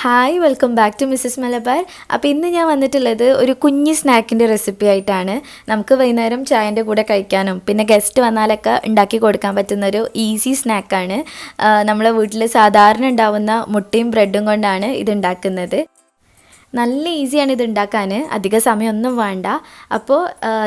Hi welcome back to Mrs Malabar അപ്പോൾ ഇന്ന് ഞാൻ വന്നിട്ടുള്ളത് ഒരു കുഞ്ഞ് സ്നാക്കിന്റെ റെസിപ്പി ആയിട്ടാണ്. നമുക്ക് വൈകുന്നേരം ചായന്റെ കൂടെ കഴിക്കാനും പിന്നെ ഗസ്റ്റ് വന്നാലൊക്കെ ഉണ്ടാക്കി കൊടുക്കാൻ പറ്റുന്ന ഒരു ഈസി സ്നാക്കാണ് നമ്മളെ വീട്ടിൽ സാധാരണ ഉണ്ടാവുന്ന മുട്ടയും ബ്രെഡും കൊണ്ടാണ് ഇത് ഉണ്ടാക്കുന്നത്. നല്ല ഈസിയാണ് ഇത് ഉണ്ടാക്കാൻ അധിക സമയമൊന്നും വേണ്ട. അപ്പോൾ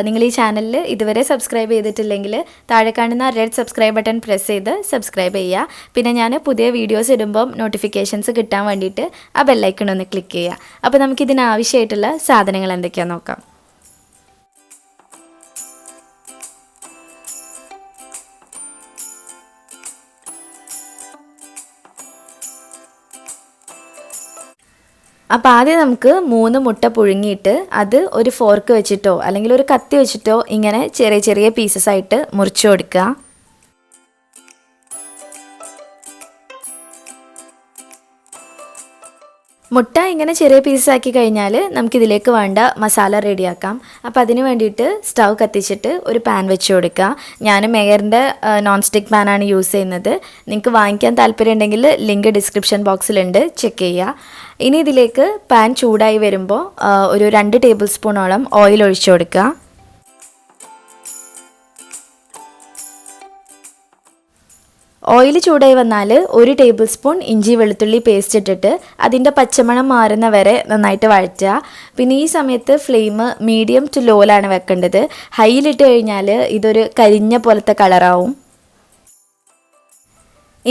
നിങ്ങൾ ഈ ചാനലിൽ ഇതുവരെ സബ്സ്ക്രൈബ് ചെയ്തിട്ടില്ലെങ്കിൽ താഴെ കാണുന്ന റെഡ് സബ്സ്ക്രൈബ് ബട്ടൺ പ്രസ് ചെയ്ത് സബ്സ്ക്രൈബ് ചെയ്യുക പിന്നെ ഞാൻ പുതിയ വീഡിയോസ് ഇടുമ്പം നോട്ടിഫിക്കേഷൻസ് കിട്ടാൻ വേണ്ടിയിട്ട് ആ ബെല്ലൈക്കൺ ഒന്ന് ക്ലിക്ക് ചെയ്യുക അപ്പോൾ നമുക്കിതിനാവശ്യമായിട്ടുള്ള സാധനങ്ങൾ എന്തൊക്കെയാണെന്ന് നോക്കാം. അപ്പോൾ ആദ്യം നമുക്ക് മൂന്ന് മുട്ട പുഴുങ്ങിയിട്ട് അത് ഒരു ഫോർക്ക് വെച്ചിട്ടോ അല്ലെങ്കിൽ ഒരു കത്തി വെച്ചിട്ടോ ഇങ്ങനെ ചെറിയ ചെറിയ പീസസ് ആയിട്ട് മുറിച്ചു കൊടുക്കുക. മുട്ട ഇങ്ങനെ ചെറിയ പീസസ് ആക്കി കഴിഞ്ഞാൽ നമുക്കിതിലേക്ക് വേണ്ട മസാല റെഡിയാക്കാം അപ്പോൾ അതിന് വേണ്ടിയിട്ട് സ്റ്റൗ കത്തിച്ചിട്ട് ഒരു പാൻ വെച്ച് കൊടുക്കുക. ഞാൻ മേയറിന്റെ നോൺ സ്റ്റിക്ക് പാനാണ് യൂസ് ചെയ്യുന്നത്. നിങ്ങൾക്ക് വാങ്ങിക്കാൻ താല്പര്യം ഉണ്ടെങ്കിൽ ലിങ്ക് ഡിസ്ക്രിപ്ഷൻ ബോക്സിലുണ്ട് ചെക്ക് ചെയ്യുക. ഇനി ഇതിലേക്ക് പാൻ ചൂടായി വരുമ്പോൾ ഒരു രണ്ട് ടേബിൾ സ്പൂണോളം ഓയിൽ ഒഴിച്ചു കൊടുക്കുക. ഓയിൽ ചൂടായി വന്നാൽ ഒരു ടേബിൾ സ്പൂൺ ഇഞ്ചി വെളുത്തുള്ളി പേസ്റ്റ് ഇട്ടിട്ട് അതിന്റെ പച്ചമണം മാറുന്ന വരെ നന്നായിട്ട് വഴറ്റുക. പിന്നെ ഈ സമയത്ത് ഫ്ലെയിം മീഡിയം ടു ലോയിലാണ് വെക്കേണ്ടത്. ഹൈയിലിട്ട് കഴിഞ്ഞാൽ ഇതൊരു കരിഞ്ഞ പോലത്തെ കളറാവും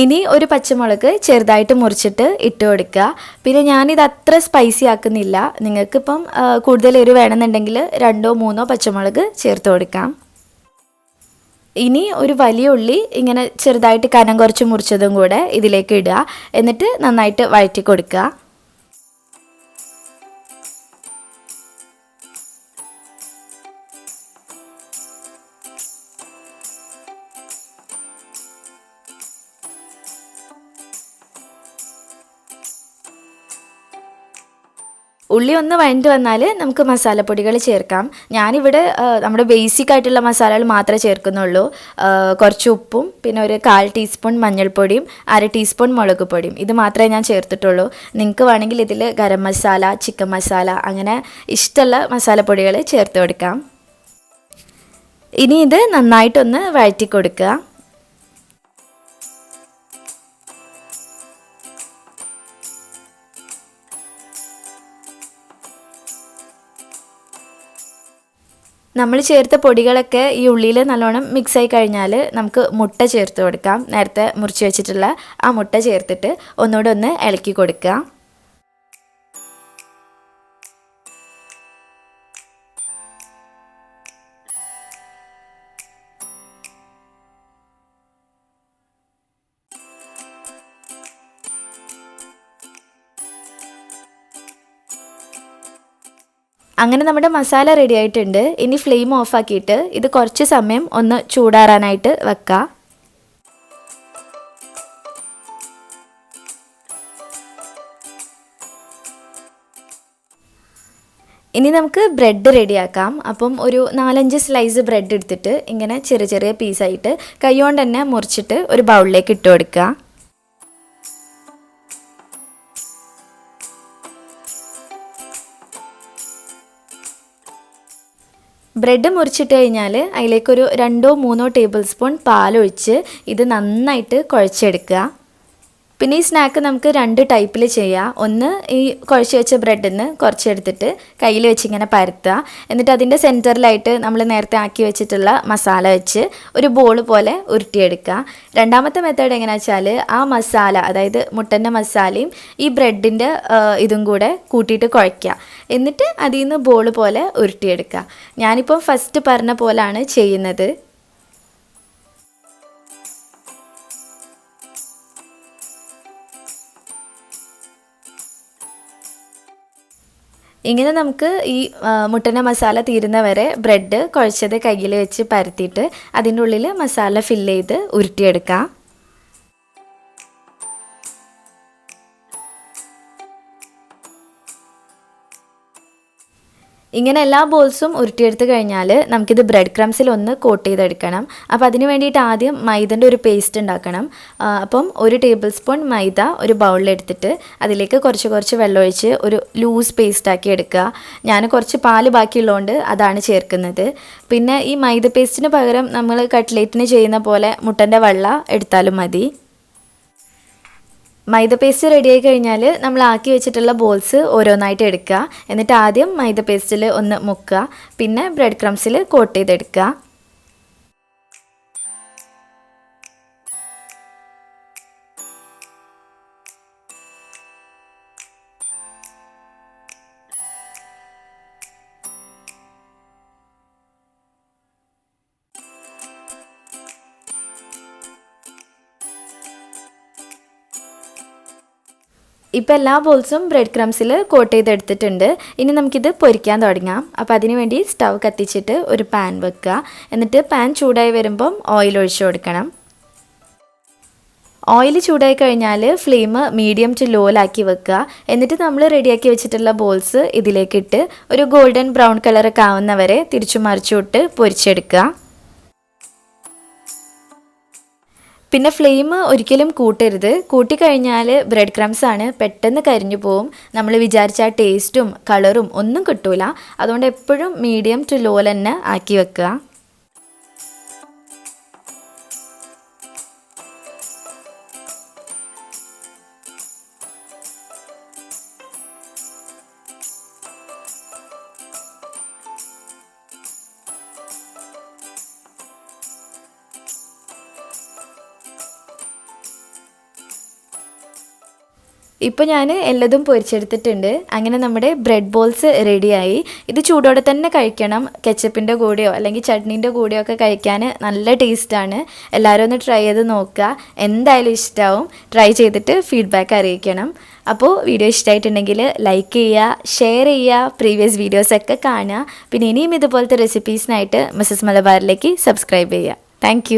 ഇനി ഒരു പച്ചമുളക് ചെറുതായിട്ട് മുറിച്ചിട്ട് ഇട്ട് കൊടുക്കുക. പിന്നെ ഞാനിത് അത്ര സ്പൈസി ആക്കുന്നില്ല. നിങ്ങൾക്കിപ്പം കൂടുതൽ എരിവ് വേണമെന്നുണ്ടെങ്കിൽ രണ്ടോ മൂന്നോ പച്ചമുളക് ചേർത്ത് കൊടുക്കാം. ഇനി ഒരു വലിയ ഉള്ളി ഇങ്ങനെ ചെറുതായിട്ട് കനം കുറച്ച് മുറിച്ചതും കൂടെ ഇതിലേക്ക് ഇടുക. എന്നിട്ട് നന്നായിട്ട് വഴറ്റി കൊടുക്കുക. ഉള്ളി ഒന്ന് വഴണ്ട് വന്നാൽ നമുക്ക് മസാലപ്പൊടികൾ ചേർക്കാം. ഞാനിവിടെ നമ്മുടെ ബേസിക് ആയിട്ടുള്ള മസാലകൾ മാത്രമേ ചേർക്കുന്നുള്ളൂ. കുറച്ച് ഉപ്പും പിന്നെ ഒരു കാൽ ടീസ്പൂൺ മഞ്ഞൾപ്പൊടിയും അര ടീസ്പൂൺ മുളക് പൊടിയും. ഇത് മാത്രമേ ഞാൻ ചേർത്തിട്ടുള്ളൂ. നിങ്ങൾക്ക് വേണമെങ്കിൽ ഇതിൽ ഗരം മസാല ചിക്കൻ മസാല അങ്ങനെ ഇഷ്ടമുള്ള മസാലപ്പൊടികൾ ചേർത്ത് കൊടുക്കാം. ഇനി ഇത് നന്നായിട്ടൊന്ന് വഴറ്റി കൊടുക്കുക. നമ്മൾ ചേർത്ത പൊടികളൊക്കെ ഈ ഉള്ളിയിൽ നല്ലോണം മിക്സ് ആയി കഴിഞ്ഞാൽ നമുക്ക് മുട്ട ചേർത്ത് കൊടുക്കാം. നേരത്തെ മുറിച്ച് വെച്ചിട്ടുള്ള ആ മുട്ട ചേർത്തിട്ട് ഒന്നുകൂടെ ഒന്ന് ഇളക്കി കൊടുക്കുക. അങ്ങനെ നമ്മുടെ മസാല റെഡി ആയിട്ടുണ്ട്. ഇനി ഫ്ലെയിം ഓഫ് ആക്കിയിട്ട് ഇത് കുറച്ച് സമയം ഒന്ന് ചൂടാറാനായിട്ട് വെക്കുക ഇനി നമുക്ക് ബ്രെഡ് റെഡിയാക്കാം അപ്പം ഒരു നാലഞ്ച് സ്ലൈസ് ബ്രെഡ് എടുത്തിട്ട് ഇങ്ങനെ ചെറിയ ചെറിയ പീസായിട്ട് കൈ കൊണ്ട് തന്നെ മുറിച്ചിട്ട് ഒരു ബൗളിലേക്ക് ഇട്ട് കൊടുക്കുക. ബ്രെഡ് മുറിച്ചിട്ട് കഴിഞ്ഞാൽ അതിലേക്കൊരു രണ്ടോ മൂന്നോ ടേബിൾ സ്പൂൺ പാലൊഴിച്ച് ഇത് നന്നായിട്ട് കുഴച്ചെടുക്കുക. പിന്നെ ഈ സ്നാക്ക് നമുക്ക് രണ്ട് ടൈപ്പിൽ ചെയ്യാം. ഒന്ന് ഈ കുഴച്ച് വെച്ച ബ്രെഡിൽ നിന്ന് കുറച്ചെടുത്തിട്ട് കയ്യിൽ വെച്ച് ഇങ്ങനെ പരത്തുക. എന്നിട്ട് അതിന്റെ സെന്ററിലായിട്ട് നമ്മൾ നേരത്തെ ആക്കി വെച്ചിട്ടുള്ള മസാല വെച്ച് ഒരു ബോൾ പോലെ ഉരുട്ടിയെടുക്കുക. രണ്ടാമത്തെ മെത്തേഡ് എങ്ങനെയാ വെച്ചാൽ ആ മസാല അതായത് മുട്ടന്റെ മസാലയും ഈ ബ്രെഡിന്റെ ഇതും കൂടെ കൂട്ടിയിട്ട് കുഴയ്ക്കുക. എന്നിട്ട് അതിൽ നിന്ന് ബോൾ പോലെ ഉരുട്ടിയെടുക്കുക. ഞാനിപ്പോൾ ഫസ്റ്റ് പറഞ്ഞ പോലാണ് ചെയ്യുന്നത്. ഇങ്ങനെ നമുക്ക് ഈ മുട്ടന മസാല തീരുന്ന വരെ ബ്രെഡ് കുഴച്ചത് കയ്യിൽ വെച്ച് പരത്തിയിട്ട് അതിന്റെ ഉള്ളിൽ മസാല ഫില്ല് ചെയ്ത് ഉരുട്ടിയെടുക്കാം. ഇങ്ങനെ എല്ലാ ബോൾസും ഉരുട്ടിയെടുത്ത് കഴിഞ്ഞാൽ നമുക്കിത് ബ്രെഡ് ക്രംസിൽ ഒന്ന് കോട്ട് ചെയ്തെടുക്കണം. അപ്പോൾ അതിന് വേണ്ടിയിട്ട് ആദ്യം മൈദന്റെ ഒരു പേസ്റ്റ് ഉണ്ടാക്കണം. അപ്പം ഒരു ടേബിൾ സ്പൂൺ മൈദ ഒരു ബൗളിലെടുത്തിട്ട് അതിലേക്ക് കുറച്ച് കുറച്ച് വെള്ളമൊഴിച്ച് ഒരു ലൂസ് പേസ്റ്റ് ആക്കി എടുക്കുക. ഞാൻ കുറച്ച് പാൽ ബാക്കിയുള്ളതുകൊണ്ട് അതാണ് ചേർക്കുന്നത്. പിന്നെ ഈ മൈദ പേസ്റ്റിന് പകരം നമ്മൾ കട്ട്ലേറ്റിന് ചെയ്യുന്ന പോലെ മുട്ടന്റെ വെള്ള എടുത്താലും മതി. മൈദ പേസ്റ്റ് റെഡിയായി കഴിഞ്ഞാൽ നമ്മൾ ആക്കി വെച്ചിട്ടുള്ള ബോൾസ് ഓരോന്നായിട്ട് എടുക്കുക. എന്നിട്ട് ആദ്യം മൈദ പേസ്റ്റിൽ ഒന്ന് മുക്കുക. പിന്നെ ബ്രെഡ് ക്രംസിൽ കോട്ട് ചെയ്തെടുക്കുക. ഇപ്പോൾ എല്ലാ ബോൾസും ബ്രെഡ് ക്രംസിൽ കോട്ട് ചെയ്തെടുത്തിട്ടുണ്ട്. ഇനി നമുക്കിത് പൊരിക്കാൻ തുടങ്ങാം. അപ്പോൾ അതിന് വേണ്ടി സ്റ്റവ് കത്തിച്ചിട്ട് ഒരു പാൻ വെക്കുക. എന്നിട്ട് പാൻ ചൂടായി വരുമ്പം ഓയിൽ ഒഴിച്ചു കൊടുക്കണം. ഓയിൽ ചൂടായി കഴിഞ്ഞാൽ ഫ്ലെയിം മീഡിയം ടു ലോയിലാക്കി വെക്കുക. എന്നിട്ട് നമ്മൾ റെഡിയാക്കി വെച്ചിട്ടുള്ള ബോൾസ് ഇതിലേക്കിട്ട് ഒരു ഗോൾഡൻ ബ്രൗൺ കളറൊക്കെ ആവുന്നവരെ തിരിച്ചു മറിച്ചു വിട്ട് പൊരിച്ചെടുക്കുക. പിന്നെ ഫ്ലെയിം ഒരിക്കലും കൂട്ടരുത്. കൂട്ടിക്കഴിഞ്ഞാൽ ബ്രെഡ് ക്രംസ് ആണ്. പെട്ടെന്ന് കരിഞ്ഞു പോവും. നമ്മൾ വിചാരിച്ച ടേസ്റ്റും കളറും ഒന്നും കിട്ടൂല. അതുകൊണ്ട് എപ്പോഴും മീഡിയം ടു ലോ തന്നെ ആക്കി വെക്കുക. ഇപ്പോൾ ഞാൻ എല്ലതും പൊരിച്ചെടുത്തിട്ടുണ്ട്. അങ്ങനെ നമ്മുടെ ബ്രെഡ് ബോൾസ് റെഡിയായി ഇത് ചൂടോടെ തന്നെ കഴിക്കണം. കെച്ചപ്പിന്റെ കൂടെയോ അല്ലെങ്കിൽ ചട്നീന്റെ കൂടെയോ ഒക്കെ കഴിക്കാൻ നല്ല ടേസ്റ്റാണ് എല്ലാവരും ഒന്ന് ട്രൈ ചെയ്ത് നോക്കുക. എന്തായാലും ഇഷ്ടമാവും ട്രൈ ചെയ്തിട്ട് ഫീഡ്ബാക്ക് അറിയിക്കണം. അപ്പോൾ വീഡിയോ ഇഷ്ടമായിട്ടുണ്ടെങ്കിൽ ലൈക്ക് ചെയ്യുക ഷെയർ ചെയ്യുക പ്രീവിയസ് വീഡിയോസൊക്കെ കാണുക. പിന്നെ ഇനിയും ഇതുപോലത്തെ റെസിപ്പീസിനായിട്ട് മിസ്സസ് മലബാറിലേക്ക് സബ്സ്ക്രൈബ് ചെയ്യുക. താങ്ക്